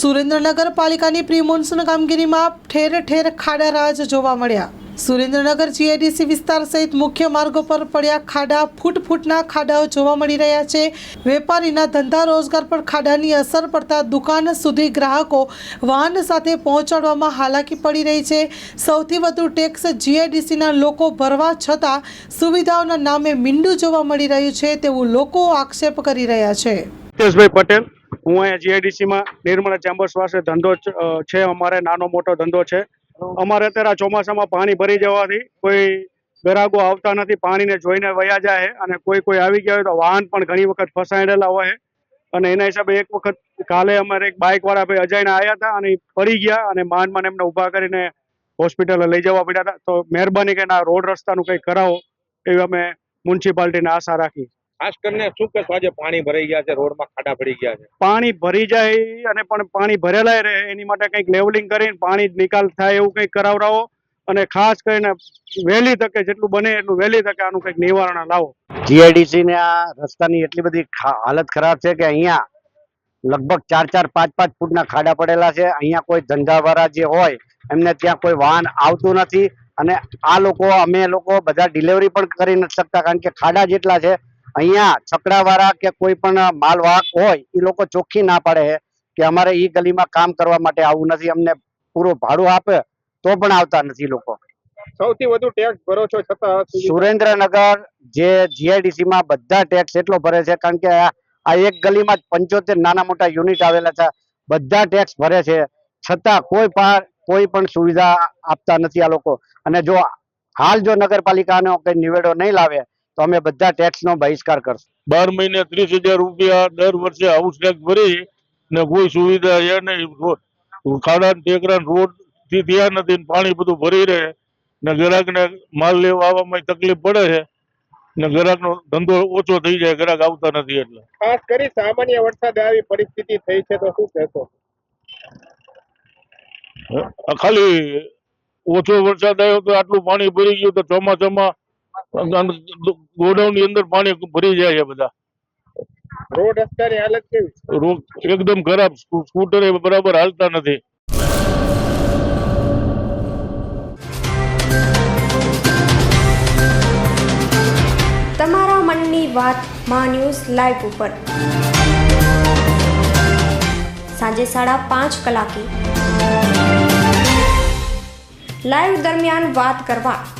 સુરેન્દ્રનગર પાલિકાની pre monsoon કામગીરીમાં ઠેર ઠેર ખાડા રાજ જોવા મળ્યા. સુરેન્દ્રનગર જીઆઈડીસી વિસ્તાર સહિત મુખ્ય માર્ગો પર પડ્યા ખાડા ફૂટ ફૂટના ખાડાઓ જોવા મળી રહ્યા છે. વેપારીના ધંધા રોજગાર પર ખાડાની અસર પડતા દુકાન સુધી ગ્રાહકો વાહન સાથે પહોંચાડવામાં હાલાકી પડી રહી છે. સૌથી વધુ ટેક્સ જીઆઈડીસીના લોકો ભરવા છતાં સુવિધાઓના નામે મીંડું જોવા મળી રહ્યું છે તેવું લોકો આક્ષેપ કરી રહ્યા છે. પટેલ હું અહીંયા જીઆઈડીસીમાં નિર્મળા ચેમ્બર્સ પાસે ધંધો છે અમારે નાનો મોટો ધંધો છે. અમારે અત્યારે ચોમાસામાં પાણી ભરી જવાથી કોઈ ગ્રાહકો આવતા નથી, પાણીને જોઈને વયા જાય અને કોઈ કોઈ આવી ગયા હોય તો વાહન પણ ઘણી વખત ફસાયેલા હોય. અને એના હિસાબે એક વખત કાલે અમારે એક બાઇક વાળા ભાઈ અજાયણા આવ્યા હતા અને પડી ગયા અને માંડ એમને ઊભા કરીને હોસ્પિટલે લઈ જવા પડ્યા હતા. તો મહેરબાની કરીને આ રોડ રસ્તાનું કંઈક કરાવો એવી અમે મ્યુનિસિપાલિટીને આશા રાખી ખાસ કરીને શું કહેશો આજે પાણી ભરાઈ ગયા છે રોડમાં ખાડા પડી ગયા છે. પાણી ભરી જાય અને પણ પાણી ભરેલાય રહે એની માટે કંઈક લેવલિંગ કરીને પાણી નિકાલ થાય એવું કંઈક કરાવડાવો અને ખાસ કરીને વહેલી તકે જેટલું બને એટલું વહેલી તકે આનું કંઈક નિવારણ લાવો. જીઆઈડીસી ને આ રસ્તાની એટલી બધી હાલત ખરાબ છે કે અહીંયા લગભગ ચાર ચાર પાંચ પાંચ ફૂટના ખાડા પડેલા છે. અહીંયા કોઈ ધંધાવાળા જે હોય એમને ત્યાં કોઈ વાહન આવતું નથી અને આ લોકો અમે લોકો બધા ડિલિવરી પણ કરી નથી શકતા કારણ કે ખાડા જેટલા છે અહીંયા છકડાવાળા કે કોઈ પણ માલવાહક હોય એ લોકો ચોખ્ખી ના પાડે છે કે અમારે એ ગલીમાં કામ કરવા માટે આવવું નથી અમને પૂરું ભાડું આપે તો પણ આવતા નથી લોકો. સૌથી વધુ ટેક્સ ભરો છો છતાં સુરેન્દ્રનગર જે જીઆઈડીસી માં બધા ટેક્સ એટલો ભરે છે કારણ કે આ આ એક ગલીમાં જ પંચોતેર નાના મોટા યુનિટ આવેલા છે બધા ટેક્સ ભરે છે. છતાં કોઈ પણ કોઈ પણ સુવિધા આપતા નથી આ લોકો. અને જો હાલ જો નગરપાલિકાનો કઈ નિવેડો નહીં લાવે તો અમે બધા ટેક્સ નો બહિષ્કાર કરશું. બાર મહિને ત્રીસ હજાર રૂપિયા દર વર્ષે હાઉસ ટેક્સ ભરી ને કોઈ સુવિધા એ નહીં. ખાડા ટેકરા રોડથી ત્યાં નથી પાણી બધું ભરી રહે ને ગ્રાહક ને માલ લેવા આવવામાં તકલીફ પડે છે ને ગ્રાહક નો ધંધો ઓછો થઈ જાય ગ્રાહક આવતા નથી એટલે. ખાસ કરી સામાન્ય વરસાદ આવી પરિસ્થિતિ થઈ છે તો શું કહેશો? ખાલી ઓછો વરસાદ આવ્યો તો આટલું પાણી ભરી ગયું તો ચોમાસામાં ગોડાઉનની અંદર પાણી ભરી જાય છે બધા. રોડ રસ્તાની હાલત કેવી છે? રોડ એકદમ ખરાબ. સ્કૂ- સ્કૂટર એ બરાબર હાલતા નથી. તમારા મનની વાતમાં ન્યૂઝ લાઈવ ઉપર. સાંજે સાડા પાંચ કલાકે. લાઈવ દરમિયાન વાત કરવા